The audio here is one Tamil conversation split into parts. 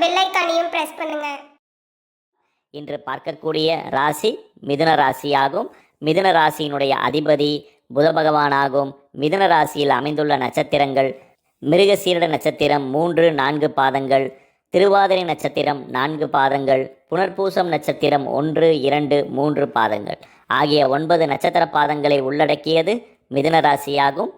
பெல் ஐக்கானையும் பிரஸ் பண்ணுங்க. இன்று பார்க்கக்கூடிய ராசி மிதுன ராசியாகும். மிதுன ராசியினுடைய அதிபதி புத பகவானாகும். மிதுன ராசியில் அமைந்துள்ள நட்சத்திரங்கள் மிருகசீரட நட்சத்திரம் மூன்று நான்கு பாதங்கள் திருவாதிரை நட்சத்திரம் நான்கு பாதங்கள் புனர்பூசம் நட்சத்திரம் ஒன்று இரண்டு மூன்று பாதங்கள். ஆகிய ஒன்பது நட்சத்திர பாதங்களை உள்ளடக்கியது மிதுன ராசியாகும்.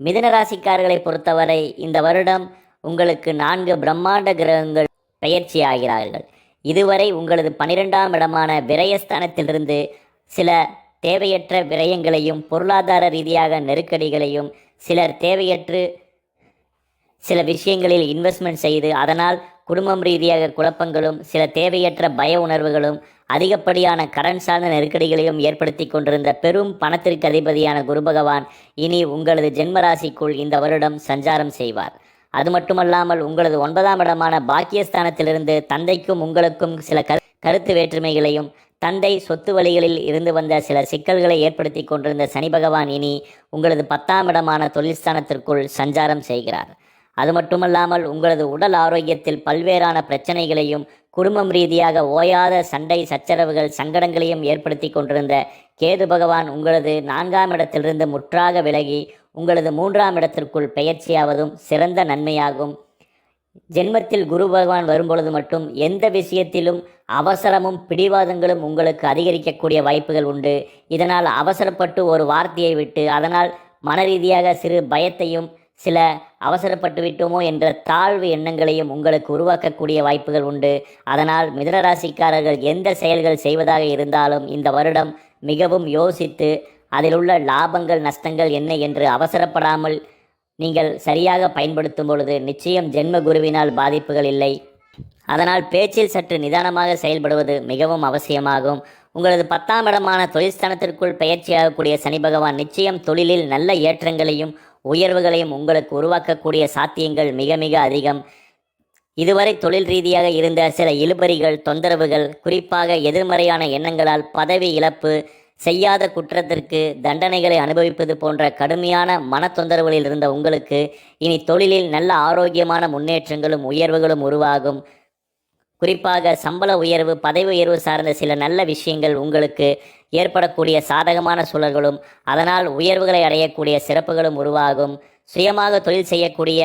மிதுன ராசிக்காரர்களை பொறுத்தவரை இந்த வருடம் உங்களுக்கு நான்கு பிரம்மாண்ட கிரகங்கள் பெயர்ச்சி ஆகிறார்கள் இதுவரை உங்களது பனிரெண்டாம் இடமான விரயஸ்தானத்திலிருந்து சில தேவையற்ற விரயங்களையும் பொருளாதார ரீதியாக நெருக்கடிகளையும் சிலர் தேவையற்று சில விஷயங்களில் இன்வெஸ்ட்மெண்ட் செய்து அதனால் குடும்பம் ரீதியாக குழப்பங்களும் சில தேவையற்ற பய உணர்வுகளும் அதிகப்படியான கடன் சார்ந்த நெருக்கடிகளையும் ஏற்படுத்தி கொண்டிருந்த பெரும் பணத்திற்கு அதிபதியான குரு பகவான் இனி உங்களது ஜென்மராசிக்குள் இந்த வருடம் சஞ்சாரம் செய்வார். அது மட்டுமல்லாமல் உங்களது ஒன்பதாம் இடமான பாக்கியஸ்தானத்திலிருந்து தந்தைக்கும் உங்களுக்கும் சில கரு கருத்து வேற்றுமைகளையும் தந்தை சொத்து வழிகளில் இருந்து வந்த சில சிக்கல்களை ஏற்படுத்தி கொண்டிருந்த சனி பகவான் இனி உங்களது பத்தாம் இடமான தொழில்ஸ்தானத்திற்குள் சஞ்சாரம் செய்கிறார். அது மட்டுமல்லாமல் உங்களது உடல் ஆரோக்கியத்தில் பல்வேறான பிரச்சனைகளையும் குடும்பம் ரீதியாக ஓயாத சண்டை சச்சரவுகள் சங்கடங்களையும் ஏற்படுத்தி கொண்டிருந்த கேது பகவான் உங்களது நான்காம் இடத்திலிருந்து முற்றாக விலகி உங்களது மூன்றாம் இடத்திற்குள் பெயர்ச்சியாவதும் சிறந்த நன்மையாகும். ஜென்மத்தில் குரு பகவான் வரும்பொழுது மட்டும் எந்த விஷயத்திலும் அவசரமும் பிடிவாதங்களும் உங்களுக்கு அதிகரிக்கக்கூடிய வாய்ப்புகள் உண்டு. இதனால் அவசரப்பட்டு ஒரு வார்த்தையை விட்டு அதனால் மன ரீதியாக சிறு பயத்தையும் சில அவசரப்பட்டு விட்டோமோ என்ற தாழ்வு எண்ணங்களையும் உங்களுக்கு உருவாக்கக்கூடிய வாய்ப்புகள் உண்டு. அதனால் மிதனராசிக்காரர்கள் எந்த செயல்கள் செய்வதாக இருந்தாலும் இந்த வருடம் மிகவும் யோசித்து அதில் உள்ள லாபங்கள் நஷ்டங்கள் என்ன என்று அவசரப்படாமல் நீங்கள் சரியாக பயன்படுத்தும் பொழுது நிச்சயம் ஜென்ம குருவினால் பாதிப்புகள் இல்லை. அதனால் பேச்சில் சற்று நிதானமாக செயல்படுவது மிகவும் அவசியமாகும். உங்களது பத்தாம் இடமான தொழில்ஸ்தானத்திற்குள் பயிற்சியாகக்கூடிய சனி பகவான் நிச்சயம் தொழிலில் நல்ல ஏற்றங்களையும் உயர்வுகளையும் உங்களுக்கு உருவாக்கக்கூடிய சாத்தியங்கள் மிக மிக அதிகம். இதுவரை தொழில் ரீதியாக இருந்த சில இழுபறிகள் தொந்தரவுகள் குறிப்பாக எதிர்மறையான எண்ணங்களால் பதவி இழப்பு செய்யாத குற்றத்திற்கு தண்டனைகளை அனுபவிப்பது போன்ற கடுமையான மன தொந்தரவுகளில் இருந்த உங்களுக்கு இனி தொழிலில் நல்ல ஆரோக்கியமான முன்னேற்றங்களும் உயர்வுகளும் உருவாகும். குறிப்பாக சம்பள உயர்வு பதவி உயர்வு சார்ந்த சில நல்ல விஷயங்கள் உங்களுக்கு ஏற்படக்கூடிய சாதகமான சூழல்களும் அதனால் உயர்வுகளை அடையக்கூடிய சிறப்புகளும் உருவாகும். சுயமாக தொழில் செய்யக்கூடிய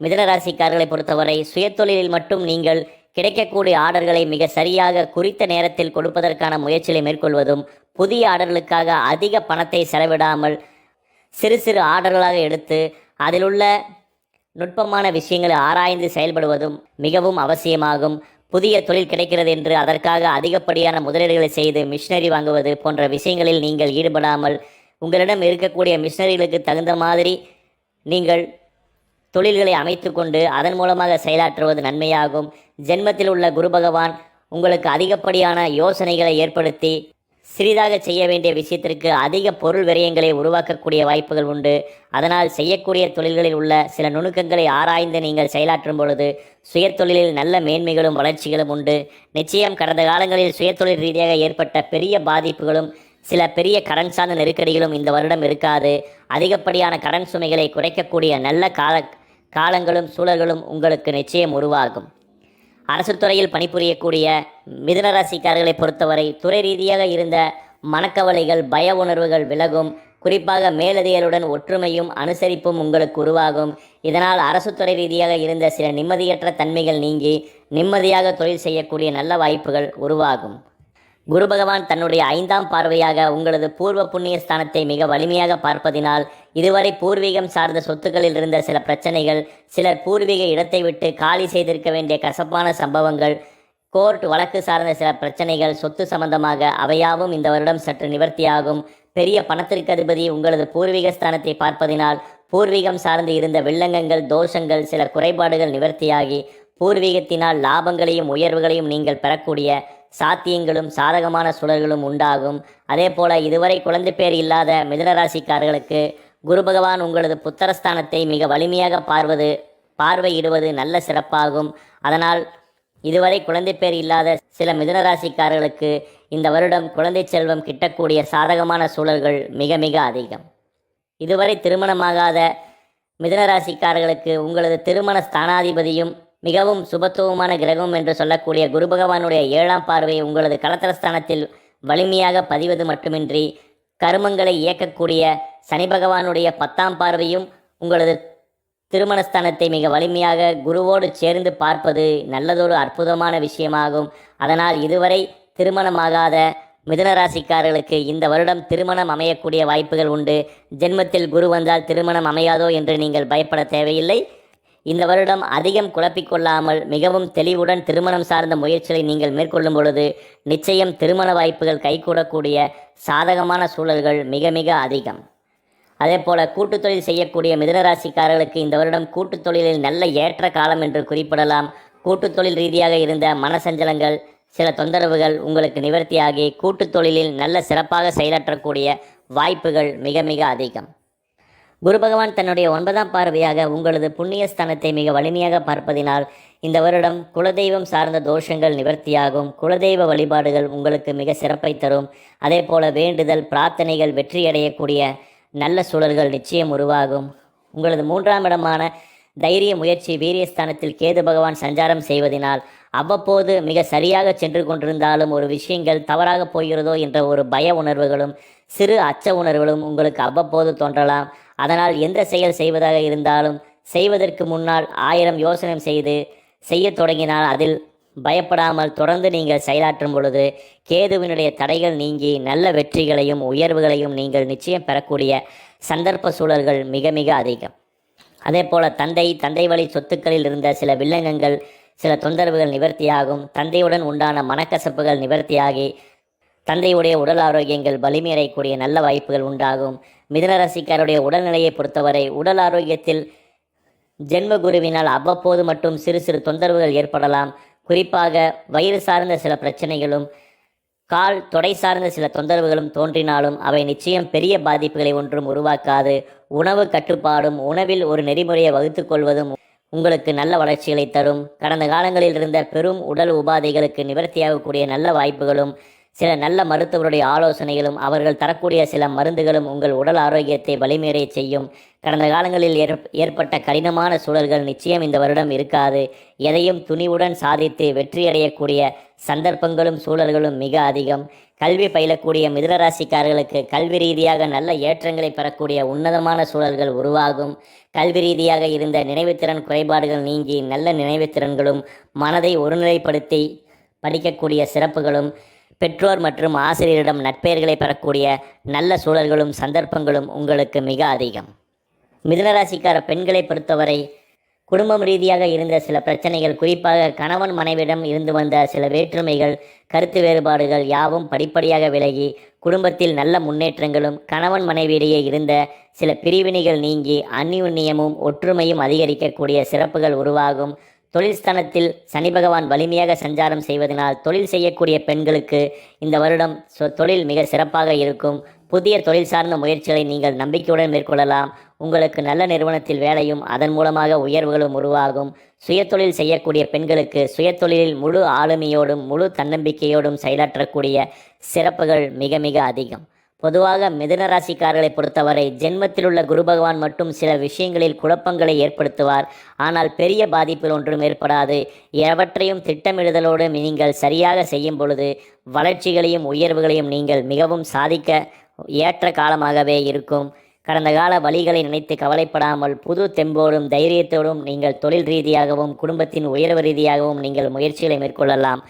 மிதனராசிக்காரர்களை பொறுத்தவரை சுயத்தொழிலில் மட்டும் நீங்கள் கிடைக்கக்கூடிய ஆர்டர்களை மிக சரியாக குறித்த நேரத்தில் கொடுப்பதற்கான முயற்சிகளை மேற்கொள்வதும் புதிய ஆர்டர்களுக்காக அதிக பணத்தை செலவிடாமல் சிறு சிறு ஆர்டர்களாக எடுத்து அதிலுள்ள நுட்பமான விஷயங்களை ஆராய்ந்து செயல்படுவதும் மிகவும் அவசியமாகும். புதிய தொழில் கிடைக்கிறது என்று அதற்காக அதிகப்படியான முதலீடுகளை செய்து மிஷினரி வாங்குவது போன்ற விஷயங்களில் நீங்கள் ஈடுபடாமல் உங்களிடம் இருக்கக்கூடிய மிஷினரிகளுக்கு தகுந்த மாதிரி நீங்கள் தொழில்களை அமைத்துக்கொண்டு அதன் மூலமாக செயலாற்றுவது நன்மையாகும். ஜென்மத்தில் உள்ள குரு பகவான் உங்களுக்கு அதிகப்படியான யோசனைகளை ஏற்படுத்தி சிறிதாக செய்ய வேண்டிய விஷயத்திற்கு அதிக பொருள் விரயங்களை உருவாக்கக்கூடிய வாய்ப்புகள் உண்டு. அதனால் செய்யக்கூடிய தொழில்களில் உள்ள சில நுணுக்கங்களை ஆராய்ந்து நீங்கள் செயலாற்றும் பொழுது சுயதொழிலில் நல்ல மேன்மைகளும் வளர்ச்சிகளும் உண்டு. நிச்சயம் கடந்த காலங்களில் சுயதொழில் ரீதியாக ஏற்பட்ட பெரிய பாதிப்புகளும் சில பெரிய கடன் சார்ந்த நெருக்கடிகளும் இந்த வருடம் இருக்காது. அதிகப்படியான கடன் சுமைகளை குறைக்கக்கூடிய நல்ல கால காலங்களும் சூழல்களும் உங்களுக்கு நிச்சயம் உருவாகும். அரசு துறையில் பணிபுரியக்கூடிய மிதுனராசிக்காரர்களை பொறுத்தவரை துறை ரீதியாக இருந்த மனக்கவலைகள் பய உணர்வுகள் விலகும். குறிப்பாக மேலதிகளுடன் ஒற்றுமையும் அனுசரிப்பும் உங்களுக்கு உருவாகும். இதனால் அரசு துறை ரீதியாக இருந்த சில நிம்மதியற்ற தன்மைகள் நீங்கி நிம்மதியாக தொழில் செய்யக்கூடிய நல்ல வாய்ப்புகள் உருவாகும். குரு பகவான் தன்னுடைய ஐந்தாம் பார்வையாக உங்களது பூர்வ புண்ணிய ஸ்தானத்தை மிக வலிமையாக பார்ப்பதினால் இதுவரை பூர்வீகம் சார்ந்த சொத்துக்களில் இருந்த சில பிரச்சனைகள் சிலர் பூர்வீக இடத்தை விட்டு காலி செய்திருக்க வேண்டிய கசப்பான சம்பவங்கள் கோர்ட் வழக்கு சார்ந்த சில பிரச்சனைகள் சொத்து சம்பந்தமாக அவையாவும் இந்த வருடம் சற்று நிவர்த்தியாகும். பெரிய பணத்திற்கு அதிபதி உங்களது பூர்வீக ஸ்தானத்தை பார்ப்பதினால் பூர்வீகம் சார்ந்து இருந்த வில்லங்கங்கள் தோஷங்கள் சில குறைபாடுகள் நிவர்த்தியாகி பூர்வீகத்தினால் லாபங்களையும் உயர்வுகளையும் நீங்கள் பெறக்கூடிய சாத்தியங்களும் சாதகமான சுழல்களும் உண்டாகும். அதே போல இதுவரை குழந்தை பேர் இல்லாத மிதனராசிக்காரர்களுக்கு குரு பகவான் உங்களது புத்தரஸ்தானத்தை மிக வலிமையாக பார்வது பார்வையிடுவது நல்ல சிறப்பாகும். அதனால் இதுவரை குழந்தை பேர் இல்லாத சில மிதுனராசிக்காரர்களுக்கு இந்த வருடம் குழந்தை செல்வம் கிட்டக்கூடிய சாதகமான சூழல்கள் மிக மிக அதிகம். இதுவரை திருமணமாகாத மிதுனராசிக்காரர்களுக்கு உங்களது திருமண ஸ்தானாதிபதியும் மிகவும் சுபத்துவமான கிரகம் என்று சொல்லக்கூடிய குரு பகவானுடைய ஏழாம் பார்வை உங்களது கலத்தரஸ்தானத்தில் வலிமையாக பதிவது மட்டுமின்றி கருமங்களை இயக்கக்கூடிய சனி பகவானுடைய பத்தாம் பார்வையும் உங்களது திருமணஸ்தானத்தை மிக வலிமையாக குருவோடு சேர்ந்து பார்ப்பது நல்லதொரு அற்புதமான விஷயமாகும். அதனால் இதுவரை திருமணமாகாத மிதனராசிக்காரர்களுக்கு இந்த வருடம் திருமணம் அமையக்கூடிய வாய்ப்புகள் உண்டு. ஜென்மத்தில் குரு வந்தால் திருமணம் அமையாதோ என்று நீங்கள் பயப்பட தேவையில்லை. இந்த வருடம் அதிகம் குழப்பிக்கொள்ளாமல் மிகவும் தெளிவுடன் திருமணம் சார்ந்த முயற்சிகளை நீங்கள் மேற்கொள்ளும் பொழுது நிச்சயம் திருமண வாய்ப்புகள் கைகூடக்கூடிய சாதகமான சூழல்கள் மிக மிக அதிகம். அதே போல கூட்டுத் தொழில் செய்யக்கூடிய மிதனராசிக்காரர்களுக்கு இந்த வருடம் கூட்டுத் தொழிலில் நல்ல ஏற்ற காலம் என்று குறிப்பிடலாம். கூட்டுத் தொழில் ரீதியாக இருந்த மனசஞ்சலங்கள் சில தொந்தரவுகள் உங்களுக்கு நிவர்த்தியாகி கூட்டுத் தொழிலில் நல்ல சிறப்பாக செயலாற்றக்கூடிய வாய்ப்புகள் மிக மிக அதிகம். குரு பகவான் தன்னுடைய ஒன்பதாம் பார்வையாக உங்களது புண்ணிய ஸ்தானத்தை மிக வலிமையாக பார்ப்பதினால் இந்த வருடம் குலதெய்வம் சார்ந்த தோஷங்கள் நிவர்த்தியாகும். குலதெய்வ வழிபாடுகள் உங்களுக்கு மிக சிறப்பை தரும். அதே போல வேண்டுதல் பிரார்த்தனைகள் வெற்றியடையக்கூடிய நல்ல சூழல்கள் நிச்சயம் உருவாகும். உங்களது மூன்றாம் இடமான தைரிய முயற்சி வீரியஸ்தானத்தில் கேது பகவான் சஞ்சாரம் செய்வதினால் அவ்வப்போது மிக சரியாக சென்று கொண்டிருந்தாலும் ஒரு விஷயங்கள் தவறாக போகிறதோ என்ற ஒரு பய உணர்வுகளும் சிறு அச்ச உணர்வுகளும் உங்களுக்கு அவ்வப்போது தோன்றலாம். அதனால் எந்த செயல் செய்வதாக இருந்தாலும் செய்வதற்கு முன்னால் ஆயிரம் யோசனை செய்து செய்யத் தொடங்கினால் அதில் பயப்படாமல் தொடர்ந்து நீங்கள் செயலாற்றும் பொழுது கேதுவினுடைய தடைகள் நீங்கி நல்ல வெற்றிகளையும் உயர்வுகளையும் நீங்கள் நிச்சயம் பெறக்கூடிய சந்தர்ப்ப சூழல்கள் மிக மிக அதிகம். அதே போல தந்தை தந்தை வழி சொத்துக்களில் இருந்த சில வில்லங்கங்கள் சில தொந்தரவுகள் நிவர்த்தியாகும். தந்தையுடன் உண்டான மனக்கசப்புகள் நிவர்த்தியாகி தந்தையுடைய உடல் ஆரோக்கியங்கள் வலிமையடையக்கூடிய நல்ல வாய்ப்புகள் உண்டாகும். மிதனராசிக்காருடைய உடல்நிலையை பொறுத்தவரை உடல் ஆரோக்கியத்தில் ஜென்ம குருவினால் அவ்வப்போது மட்டும் சிறு சிறு தொந்தரவுகள் ஏற்படலாம். குறிப்பாக வயிறு சார்ந்த சில பிரச்சனைகளும் கால் தொடை சார்ந்த சில தொந்தரவுகளும் தோன்றினாலும் அவை நிச்சயம் பெரிய பாதிப்புகளை ஒன்றும் உருவாக்காது. உணவு கட்டுப்பாடும் உணவில் ஒரு நெறிமுறையை வகுத்து கொள்வதும் உங்களுக்கு நல்ல வளர்ச்சிகளை தரும். கடந்த காலங்களில் இருந்த பெரும் உடல் உபாதைகளுக்கு நிவர்த்தியாகக்கூடிய நல்ல வாய்ப்புகளும் சில நல்ல மருத்துவருடைய ஆலோசனைகளும் அவர்கள் தரக்கூடிய சில மருந்துகளும் உங்கள் உடல் ஆரோக்கியத்தை வலிமையடைய செய்யும். கடந்த காலங்களில் ஏற்- ஏற்பட்ட கடினமான சூழல்கள் நிச்சயம் இந்த வருடம் இருக்காது. எதையும் துணிவுடன் சாதித்து வெற்றியடையக்கூடிய சந்தர்ப்பங்களும் சூழல்களும் மிக அதிகம். கல்வி பயிலக்கூடிய மிதனராசிக்காரர்களுக்கு கல்வி ரீதியாக நல்ல ஏற்றங்களை பெறக்கூடிய உன்னதமான சூழல்கள் உருவாகும். கல்வி ரீதியாக இருந்த நினைவுத்திறன் குறைபாடுகள் நீங்கி நல்ல நினைவுத்திறன்களும் மனதை ஒருநிலைப்படுத்தி படிக்கக்கூடிய சிறப்புகளும் பெற்றோர் மற்றும் ஆசிரியரிடம் நட்பெயர்களை பெறக்கூடிய நல்ல சூழல்களும் சந்தர்ப்பங்களும் உங்களுக்கு மிக அதிகம். மிதுனராசிக்கார பெண்களை பொறுத்தவரை குடும்பம் ரீதியாக இருந்த சில பிரச்சனைகள் குறிப்பாக கணவன் மனைவிடம் இருந்து வந்த சில வேற்றுமைகள் கருத்து வேறுபாடுகள் யாவும் படிப்படியாக விலகி குடும்பத்தில் நல்ல முன்னேற்றங்களும் கணவன் மனைவியிடையே இருந்த சில பிரிவினைகள் நீங்கி அந்யுன்யமும் ஒற்றுமையும் அதிகரிக்கக்கூடிய சிறப்புகள் உருவாகும். தொழில் ஸ்தானத்தில் சனி பகவான் வலிமையாக சஞ்சாரம் செய்வதனால் தொழில் செய்யக்கூடிய பெண்களுக்கு இந்த வருடம் சொ- தொழில் மிக சிறப்பாக இருக்கும். புதிய தொழில் சார்ந்த முயற்சிகளை நீங்கள் நம்பிக்கையுடன் மேற்கொள்ளலாம். உங்களுக்கு நல்ல நிறுவனத்தில் வேலையும் அதன் மூலமாக உயர்வுகளும் உருவாகும். சுயதொழில் செய்யக்கூடிய பெண்களுக்கு சுயத்தொழிலில் முழு ஆளுமையோடும் முழு தன்னம்பிக்கையோடும் செயலாற்றக்கூடிய சிறப்புகள் மிக மிக அதிகம். பொதுவாக மிதுன ராசிக்காரர்களை பொறுத்தவரை ஜென்மத்தில் உள்ள குரு பகவான் மட்டும் சில விஷயங்களில் குழப்பங்களை ஏற்படுத்துவார். ஆனால் பெரிய பாதிப்பில் ஒன்றும் ஏற்படாது. எவற்றையும் திட்டமிடுதலோடு நீங்கள் சரியாக செய்யும் பொழுது வளர்ச்சிகளையும் உயர்வுகளையும் நீங்கள் மிகவும் சாதிக்க ஏற்ற காலமாகவே இருக்கும். கடந்த கால வழிகளை நினைத்து கவலைப்படாமல் புது தெம்போடும் தைரியத்தோடும் நீங்கள் தொழில் ரீதியாகவும் குடும்பத்தின் உயர்வு ரீதியாகவும் நீங்கள் முயற்சிகளை மேற்கொள்ளலாம்.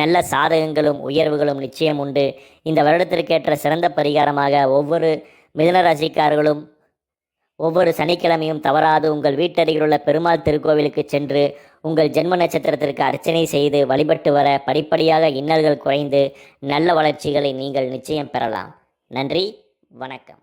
நல்ல சாதகங்களும் உயர்வுகளும் நிச்சயம் உண்டு. இந்த வருடத்திற்கேற்ற சிறந்த பரிகாரமாக ஒவ்வொரு மிதனராசிக்காரர்களும் ஒவ்வொரு சனிக்கிழமையும் தவறாது உங்கள் வீட்டருகில் உள்ள பெருமாள் திருக்கோவிலுக்கு சென்று உங்கள் ஜென்ம நட்சத்திரத்திற்கு அர்ச்சனை செய்து வழிபட்டு வர படிப்படியாக இன்னல்கள் குறைந்து நல்ல வளர்ச்சிகளை நீங்கள் நிச்சயம் பெறலாம். நன்றி வணக்கம்.